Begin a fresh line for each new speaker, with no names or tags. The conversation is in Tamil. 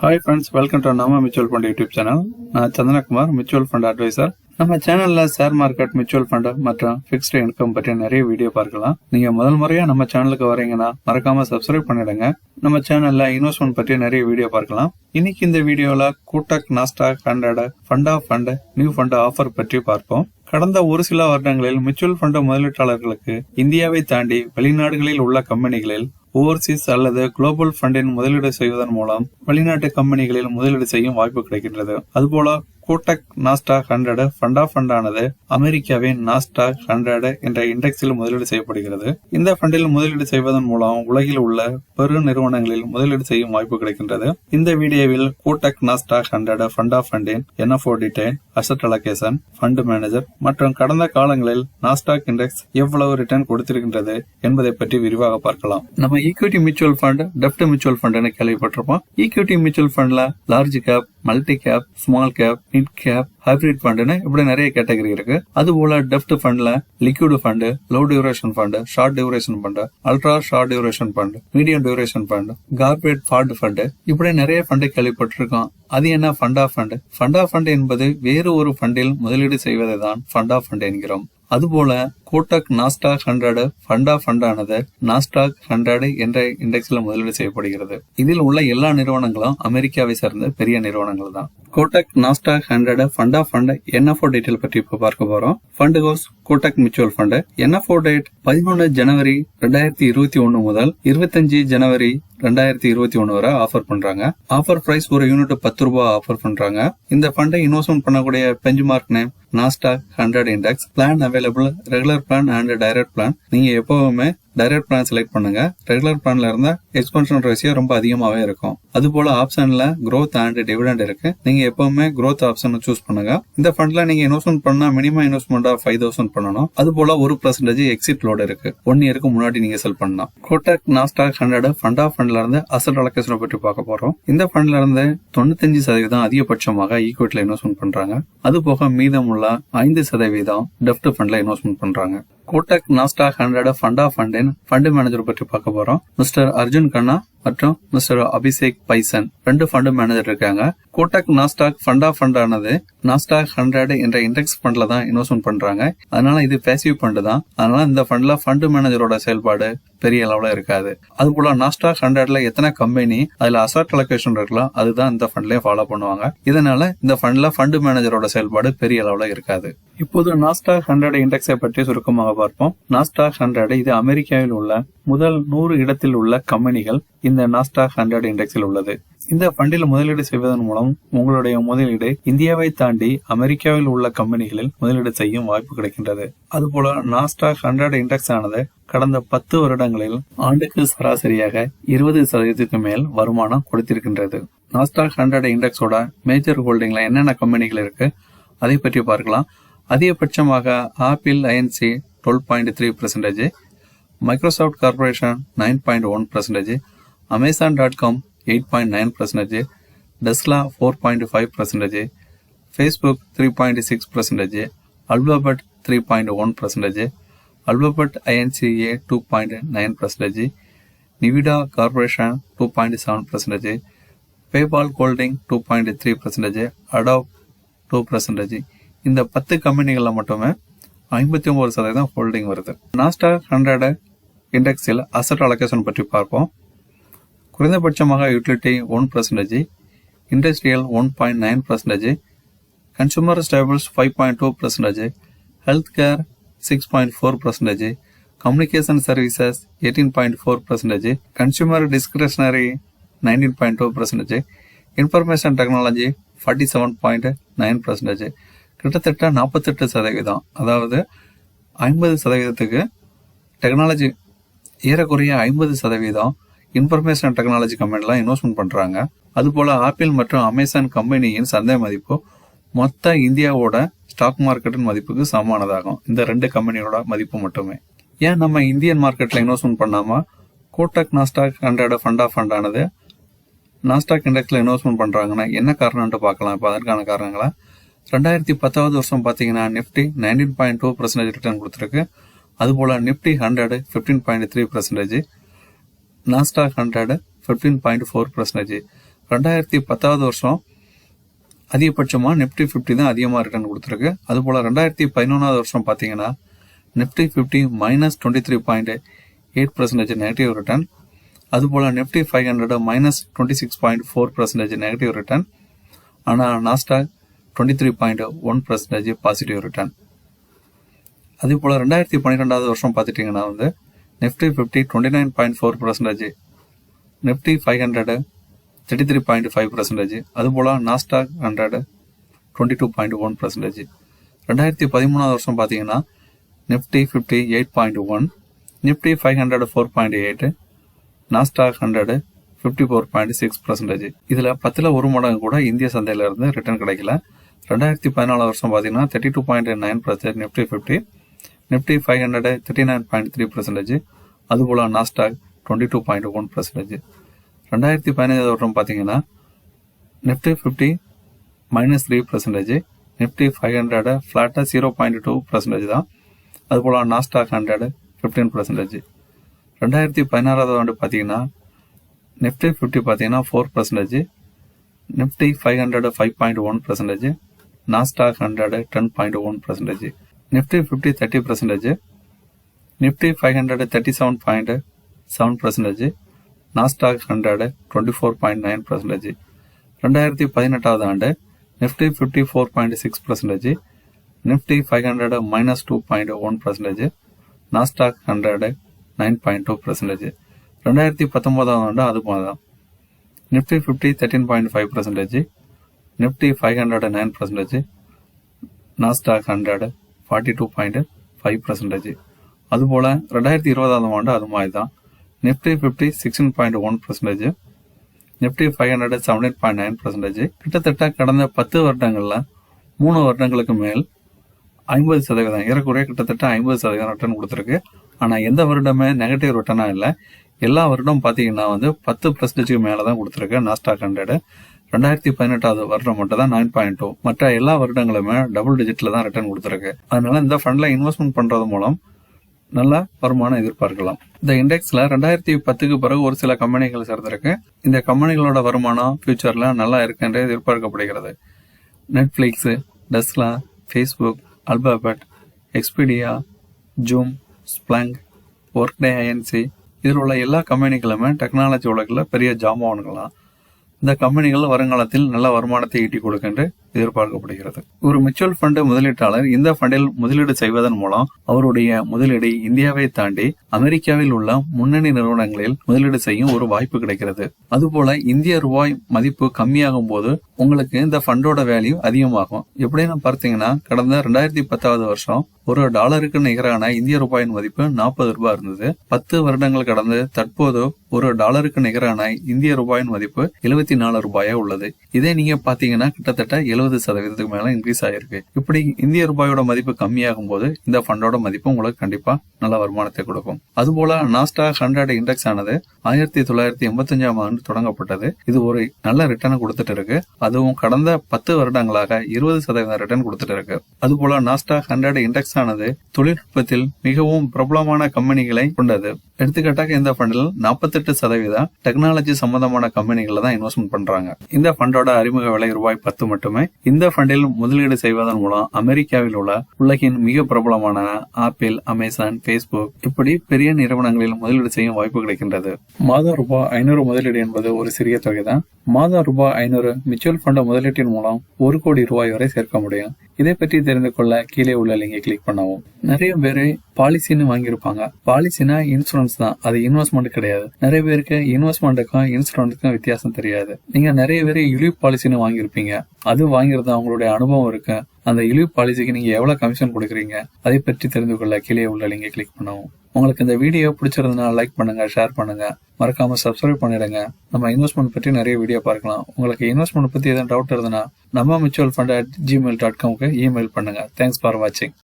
ஹாய் ஃப்ரெண்ட்ஸ் வெல்கம் டு நம்ம மியூச்சுவல் ஃபண்ட் யூடியூப் சேனல் நான் சந்தனகுமார் மியூச்சுவல் ஃபண்ட் அட்வைசர் நம்ம சேனல்ல ஷேர் மார்க்கெட் மியூச்சுவல் ஃபண்ட் மற்றும் ஃபிக்ஸ்டு இன்கம் பற்றி நிறைய வீடியோ பார்க்கலாம். நீங்க முதல் முறையா நம்ம சேனலுக்கு வரீங்கன்னா மறக்காம சப்ஸ்கிரைப் பண்ணிடுங்க. நம்ம சேனல்ல இன்வெஸ்ட்மெண்ட் பற்றி நிறைய வீடியோ பார்க்கலாம். இன்னைக்கு இந்த வீடியோல Kotak Nasdaq hundred fund of fund new fund offer பற்றி பார்ப்போம். கடந்த ஒரு சில வருடங்களில் மியூச்சுவல் ஃபண்ட் முதலீட்டாளர்களுக்கு இந்தியாவை தாண்டி வெளிநாடுகளில் உள்ள கம்பெனிகளில் ஓவர்சீஸ் அல்லது குளோபல் ஃபண்டின் முதலீடு செய்வதன் மூலம் வெளிநாட்டு கம்பெனிகளில் முதலீடு செய்யும் வாய்ப்பு கிடைக்கின்றது. அதுபோல Kotak Nasdaq hundred fund of fund ஆனது அமெரிக்காவின் நாஸ்டாக் ஹண்ட்ரட் என்ற இண்டெக்ஸில் முதலீடு செய்யப்படுகிறது. இந்த ஃபண்டில் முதலீடு செய்வதன் மூலம் உலகில் உள்ள பெரு நிறுவனங்களில் முதலீடு செய்யும் வாய்ப்பு கிடைக்கின்றது. இந்த வீடியோவில் Kotak Nasdaq hundred fund of ஃபண்டின் NFO detain asset allocation fund manager மற்றும் கடந்த காலங்களில் நாஸ்டாக் இண்டெக்ஸ் எவ்வளவு ரிட்டர்ன் கொடுத்திருக்கின்றது என்பதை பற்றி விரிவாக பார்க்கலாம். நம்ம ஈக்விட்டி மியூச்சுவல் ஃபண்ட் டெப்ட் மியூச்சுவல் ஃபண்ட் கேள்விப்பட்டிருப்போம். Equity mutual ஃபண்ட்ல large cap multi cap small cap mid cap hybrid ஃபண்டுன்னு இப்படி நிறைய கேட்டகரி இருக்கு. அது போல டெப்ட் ஃபண்ட்ல liquid fund low duration fund short duration fund ultra short duration fund medium duration fund corporate fund fund இப்படி நிறைய ஃபண்ட் கேள்விப்பட்டிருக்கோம். அது என்ன fund of fund fund of fund என்பது வேறு ஒரு ஃபண்டில் முதலீடு செய்வதை தான் ஃபண்ட் ஆஃப் ஃபண்ட் என்கிறோம் அதுபோல Kotak Nasdaq hundred fund of Nasdaq hundred என்ற இண்டெக்ஸ்ல முதலீடு செய்யப்படுகிறது. இதில் உள்ள எல்லா நிறுவனங்களும் அமெரிக்காவை சேர்ந்த பெரிய நிறுவனங்கள் தான். Kotak Nasdaq hundred fund of fund NFO detail பற்றி இப்போ பார்க்க போறோம். Fund house Kotak mutual fund NFO date பதிமூணு ஜனவரி ரெண்டாயிரத்தி இருபத்தி ஒன்னு முதல் இருபத்தஞ்சு ஜனவரி ரெண்டாயிரத்தி இருபத்தி ஒன்னு வரை ஆஃபர் பண்றாங்க. ஆஃபர் பிரைஸ் ஒரு யூனிட் பத்து ரூபாய் ஆஃபர் பண்றாங்க. இந்த ஃபண்டை இன்வெஸ்ட்மெண்ட் பண்ணக்கூடிய benchmark name Nasdaq hundred index plan available regular plan and direct plan நீங்க எப்பவுமே டைரக்ட் பிளான் செலக்ட் பண்ணுங்க. ரெகுலர் பிளான்ல இருந்தா எக்ஸ்பென்ஷன் ரேஷியோ ரொம்ப அதிகமாகவே இருக்கும். அது போல ஆப்ஷன்ல க்ரோத் அண்ட் டிவிடெண்ட் இருக்கு. நீங்க எப்பவுமே க்ரோத் ஆப்ஷன் சூஸ் பண்ணுங்க. இந்த ஃபண்ட்ல நீங்க இன்வெஸ்ட்மெண்ட் பண்ணா மினிமம் இன்வெஸ்ட்மெண்ட் ஃபைவ் தௌசண்ட் பண்ணணும். அது போல ஒரு பர்சன்டேஜ் எக்ஸிட் லோடு இருக்கு. ஒன் இயருக்கு முன்னாடி நீங்க செல் பண்ணலாம். Kotak Nasdaq hundred fund of ஃபண்ட்ல இருந்து அசல் அலோகேஷனை பற்றி பார்க்க போறோம். இந்த ஃபண்ட்ல இருந்து தொண்ணூத்தஞ்சு சதவீதம் அதிகபட்சமாக ஈக்விட்டில இன்வெஸ்ட்மெண்ட் பண்றாங்க. அது போக மீதமுள்ள ஐந்து சதவீதம் டெப்ட் ஃபண்ட்ல இன்வெஸ்ட்மெண்ட் பண்றாங்க. கோட்டக் நாஸ்டாக் ஹண்ட்ரட் ஃபண்டா ஃபண்டின் ஃபண்ட் மேனேஜர் பற்றி பார்க்க போறோம். மிஸ்டர் அர்ஜுன் கண்ணா மற்றும் மிஸ்டர் அபிஷேக் பைசன். ரெண்டு ஃபண்ட் மேனேஜர் இருக்காங்க. Kotak Nasdaq fund of fund ஆனது நாஸ்டாக் ஹண்ட்ரட் என்ற இண்டெக்ஸ் ஃபண்ட்ல தான் இன்வெஸ்ட்மெண்ட் பண்றாங்க. அதனால இது பேசிவ் ஃபண்ட் தான். அதனால இந்த ஃபண்ட்ல ஃபண்ட் மேனேஜரோட செயல்பாடு பெரிய அளவுல இருக்காது. அது போல நாஸ்டாக் ஹண்ட்ரட்ல எத்தனை கம்பெனி அதுல அசாட் அலோகேஷன் இருக்கலாம் அதுதான் இந்த ஃபண்ட்லயே ஃபாலோ பண்ணுவாங்க. இதனால இந்த ஃபண்ட்ல ஃபண்ட் மேனேஜரோட செயல்பாடு பெரிய அளவுல இருக்காது. இப்போது நாஸ்டாக் ஹண்ட்ரட் இண்டெக்ஸை பற்றி சுருக்கமாக பார்ப்போம். நாஸ்டாக் ஹண்ட்ரட் இது அமெரிக்காவில் உள்ள முதல் நூறு இடத்தில் உள்ள கம்பெனிகள் இந்த நாஸ்டாக் ஹண்ட்ரட் இண்டெக்ஸில் உள்ளது. இந்த ஃபண்டில் முதலீடு செய்வதன் மூலம் உங்களுடைய முதலீடு இந்தியாவை தாண்டி அமெரிக்காவில் உள்ள கம்பெனிகளில் முதலீடு செய்யும் வாய்ப்பு கிடைக்கின்றது. அதுபோல நாஸ்டாக் ஹண்ட்ரட் இண்டெக்ஸ் ஆனது கடந்த பத்து வருடங்களில் ஆண்டுக்கு சராசரியாக இருபது சதவீதத்துக்கு மேல் வருமானம் கொடுத்திருக்கின்றது. நாஸ்டாக் ஹண்ட்ரட் இண்டெக்ஸோட மேஜர் ஹோல்டிங்ல என்னென்ன கம்பெனிகள் இருக்கு? அதை பற்றி பார்க்கலாம். அதிகபட்சமாக Apple INC twelve point three percentage Microsoft corporation nine point one percentage Amazon dot com eight point nine percentage Tesla four point five percentage Facebook three point six percentage Alphabet three point one percentage Alphabet INC A two point nine percentage Nvidia corporation two point seven percentage PayPal holding two point three percentage Adobe two percentage இந்த பத்து கம்பெனிகளில் மட்டுமே ஐம்பத்தி ஒம்பது சதவீதம் ஹோல்டிங் வருது. நாஸ்டாக் ஹண்ட்ரட் இண்டெக்ஸில் அசட் அலோகேஷன் பற்றி பார்ப்போம். குறைந்தபட்சமாக utility one percentage industrial one point nine percentage consumer staples five point two percentage health care six point four percentage communication services eighteen point four percentage consumer discretionary nineteen point two percentage information technology forty seven point nine percentage கிட்டத்தட்ட நாற்பத்தெட்டு சதவீதம். அதாவது ஐம்பது சதவீதத்துக்கு டெக்னாலஜி ஏறக்குறைய ஐம்பது சதவீதம் இன்ஃபர்மேஷன் டெக்னாலஜி கம்பெனிலாம் இன்வெஸ்ட்மெண்ட் பண்ணுறாங்க அதுபோல் ஆப்பிள் மற்றும் அமேசான் கம்பெனியின் சந்தை மதிப்பு மொத்த இந்தியாவோட ஸ்டாக் மார்க்கெட்டின் மதிப்புக்கு சமமானதாகும். இந்த ரெண்டு கம்பெனியோட மதிப்பு மட்டுமே. ஏன் நம்ம இந்தியன் மார்க்கெட்டில் இன்வெஸ்ட்மெண்ட் பண்ணாமல் Kotak Nasdaq hundred fund of ஃபண்டானது Nasdaq இண்டெக்ஸில் இன்வெஸ்ட்மெண்ட் பண்ணுறாங்கன்னா என்ன காரணம்னு பார்க்கலாம். இப்போ அதற்கான காரணங்களை? ரெண்டாயிரத்தி பத்தாவது வருஷம் பார்த்தீங்கன்னா Nifty nineteen point two percentage return கொடுத்துருக்கு. அதுபோல் Nifty hundred fifteen point three percentage Nasdaq hundred fifteen point four percentage ரெண்டாயிரத்தி பத்தாவது வருஷம் அதிகபட்சமாக நிஃப்டி ஃபிஃப்டி தான் அதிகமாக ரிட்டர்ன் கொடுத்துருக்கு. அதுபோல் ரெண்டாயிரத்தி பதினொன்றாவது வருஷம் பார்த்தீங்கன்னா Nifty fifty minus twenty three point eight percentage negative return அதுபோல் Nifty five hundred minus twenty six point four percentage negative return ஆனால் Nasdaq twenty three point one percentage positive return அதே போல் ரெண்டாயிரத்தி பன்னிரெண்டாவது வருஷம் பார்த்துட்டிங்கன்னா வந்து Nifty fifty twenty nine point four percentage Nifty five hundred thirty three point five percentage அதுபோல் Nasdaq hundred twenty two point one percentage ரெண்டாயிரத்தி பதிமூணாவது வருஷம் பார்த்தீங்கன்னா Nifty fifty eight point one Nifty five hundred four point eight Nasdaq hundred fifty four point six percentage இதில் பத்தில் ஒரு மடங்கு கூட இந்திய சந்தையிலிருந்து ரிட்டர்ன் கிடைக்கல. ரெண்டாயிரத்தி பதினாலு வருஷம் பார்த்தீங்கன்னா thirty two point nine percentage Nifty fifty Nifty five hundred thirty nine point three percentage அதுபோல் Nasdaq twenty two point one percentage ரெண்டாயிரத்தி பதினைஞ்சாவது வருடம் பார்த்தீங்கன்னா Nifty fifty minus three percentage Nifty five hundred ஃப்ளாட்டாக ஜீரோ பாயிண்ட் டூ பர்சன்டேஜ் தான். அதுபோல் நாஸ்டாக் ஹண்ட்ரட் ஃபிஃப்டீன் பர்சன்டேஜ் ரெண்டாயிரத்தி பதினாறாவது ஆண்டு பார்த்தீங்கன்னா நிஃப்டி ஃபிஃப்டி பார்த்தீங்கன்னா four percentage Nifty five hundred five point one percentage Nasdaq hundred ten point one percentage Nifty fifty thirty percentage Nifty five hundred thirty seven point seven percentage Nasdaq hundred twenty four point nine percentage ரெண்டாயிரத்தி பதினெட்டாவது ஆண்டு Nifty fifty four point six percentage Nifty five hundred minus two point one percentage Nasdaq hundred nine point two percentage ரெண்டாயிரத்தி பத்தொன்பதாம் ஆண்டு அது மாதிரி தான் Nifty fifty thirteen point five percentage Nifty five hundred nine percentage Nasdaq hundred forty two point five percentage அதுபோல் ரெண்டாயிரத்தி இருபதாம் ஆண்டு அது மாதிரி தான் Nifty fifty sixteen point one percentage Nifty five hundred seventeen point nine percentage கிட்டத்தட்ட கடந்த பத்து வருடங்களில் மூணு வருடங்களுக்கு மேல் ஐம்பது சதவீதம் ஏறக்குறைய கிட்டத்தட்ட ஐம்பது சதவீதம் ரிட்டர்ன் கொடுத்துருக்கு. ஆனால் எந்த வருடமே நெகட்டிவ் ரிட்டர்னாக இல்லை. எல்லா வருடம் பார்த்தீங்கன்னா வந்து பத்து பர்சன்டேஜுக்கு மேலே தான் கொடுத்துருக்கு. நாஸ்டாக் ஹண்ட்ரடு ரெண்டாயிரத்தி பதினெட்டாவது வருடம் மட்டும் தான் நைன் பாயிண்ட் டூ மற்ற எல்லா வருடங்களுமே டபுள் டிஜிட்ல தான் ரிட்டர்ன் கொடுத்துருக்கு. அதனால இந்த ஃபண்ட்ல இன்வெஸ்ட்மெண்ட் பண்றது மூலம் நல்ல வருமானம் எதிர்பார்க்கலாம். இந்த இண்டெக்ஸ்ல ரெண்டாயிரத்தி பத்துக்கு பிறகு ஒரு சில கம்பெனிகள் சேர்ந்திருக்கு. இந்த கம்பெனிகளோட வருமானம் ஃபியூச்சர்ல நல்லா இருக்குன்னு எதிர்பார்க்கப்படுகிறது. Netflix Tesla Facebook Alphabet Expedia Zoom Splunk Workday INC இதில் உள்ள எல்லா கம்பெனிகளுமே டெக்னாலஜி உலகில் பெரிய ஜாமான்களாம் இந்த கம்பெனிகள் வருங்காலத்தில் நல்ல வருமானத்தை ஈட்டி கொடுக்கின்ற எதிர்பார்க்கப்படுகிறது. ஒரு மியூச்சுவல் ஃபண்ட் முதலீட்டாளர் இந்த ஃபண்டில் முதலீடு செய்வதன் மூலம் அவருடைய முதலீடு இந்தியாவை தாண்டி அமெரிக்காவில் உள்ள முன்னணி நிறுவனங்களில் முதலீடு செய்யும் ஒரு வாய்ப்பு கிடைக்கிறது. அதுபோல இந்திய ரூபாய் மதிப்பு கம்மியாகும் போது உங்களுக்கு இந்த ஃபண்டோட வேல்யூ அதிகமாகும். எப்படின்னு பார்த்தீங்கன்னா கடந்த ரெண்டாயிரத்தி பத்தாவது வருஷம் ஒரு டாலருக்கு நிகரான இந்திய ரூபாயின் மதிப்பு நாற்பது ரூபாய் இருந்தது. பத்து வருடங்கள் கடந்து தற்போது ஒரு டாலருக்கு நிகரான இந்திய ரூபாயின் மதிப்பு எழுபத்தி நாலு ரூபாயா உள்ளது. இதே நீங்க பாத்தீங்கன்னா கிட்டத்தட்ட எழுபது சதவீதத்துக்கு மேல இன்க்ரீஸ் ஆயிருக்கு. இப்படி இந்திய ரூபாயோட மதிப்பு கம்மியாகும் போது இந்த ஃபண்டோட மதிப்பு உங்களுக்கு கண்டிப்பா நல்ல வருமானத்தை கொடுக்கும். அதுபோல நாஸ்டா ஹண்ட்ரட் இண்டெக்ஸ் ஆனது ஆயிரத்தி தொள்ளாயிரத்தி எண்பத்தஞ்சாம் ஆண்டு தொடங்கப்பட்டது. இது ஒரு நல்ல ரிட்டர்னை கொடுத்துட்டு இருக்கு. அதுவும் கடந்த பத்து வருடங்களாக இருபது சதவீதம் ரிட்டர்ன் கொடுத்துட்டு இருக்கு. அதுபோல நாஸ்டா ஹண்ட்ரட் இண்டெக்ஸ் ஆனது தொழில்நுட்பத்தில் மிகவும் பிரபலமான கம்பெனிகளை கொண்டது. எடுத்துக்காட்டாக இந்த ஃபண்டில் நாற்பத்தெட்டு சதவீதம் டெக்னாலஜி சம்பந்தமான கம்பெனிகளை தான் இன்வெஸ்ட்மெண்ட் பண்றாங்க. இந்த ஃபண்டோட அறிமுக விலை ரூபாய் பத்து மட்டுமே. இந்த ஃபண்டில் முதலீடு செய்வதன் மூலம் அமெரிக்காவில் உள்ள உலகின் மிக பிரபலமான ஆப்பிள் அமேசான் பேஸ்புக் இப்படி பெரிய நிறுவனங்களில் முதலீடு செய்யும் வாய்ப்பு கிடைக்கின்றது. மாதம் ரூபாய் ஐநூறு முதலீடு என்பது ஒரு சிறிய தொகை தான் மாதம் ரூபாய் ஐநூறு மியூச்சுவல் ஃபண்ட் முதலீட்டின் மூலம் ஒரு கோடி ரூபாய் வரை சேர்க்க முடியும். இதை பற்றி தெரிந்து கொள்ள கீழே உள்ள லிங்கை கிளிக் பண்ணவும். நிறைய பேரு பாலிசின்னு வாங்கியிருப்பாங்க. பாலிசினா இன்சூரன்ஸ் தான். அது இன்வெஸ்ட்மெண்ட் கிடையாது. நிறைய பேருக்கு இன்வெஸ்ட்மெண்ட்டுக்கும் இன்சூரன்ஸுக்கும் வித்தியாசம் தெரியாது. நீங்க நிறைய பேர் யூலிப் பாலிசின்னு வாங்கியிருப்பீங்க. அது வாங்கியிருந்த அவங்களுடைய அனுபவம் இருக்கு. அந்த இழிவு பாலிசிக்கு நீங்க எவ்வளவு கமிஷன் கொடுக்குறீங்க? அதை பற்றி தெரிந்து கொள்ள கீழே உள்ள லிங்கை கிளிக் பண்ணவும். உங்களுக்கு இந்த வீடியோ பிடிச்சிருந்தனா லைக் பண்ணுங்க ஷேர் பண்ணுங்க. மறக்காம சப்ஸ்கிரைப் பண்ணிடுங்க. நம்ம இன்வெஸ்ட்மெண்ட் பற்றி நிறைய வீடியோ பார்க்கலாம். உங்களுக்கு இன்வெஸ்ட்மெண்ட் பத்தி எதாவது டவுட் இருந்ததுன்னா நம்ம mutual fund at Gmail dot காம்க்கு email பண்ணுங்க. தேங்க்ஸ் ஃபார் வாட்சிங்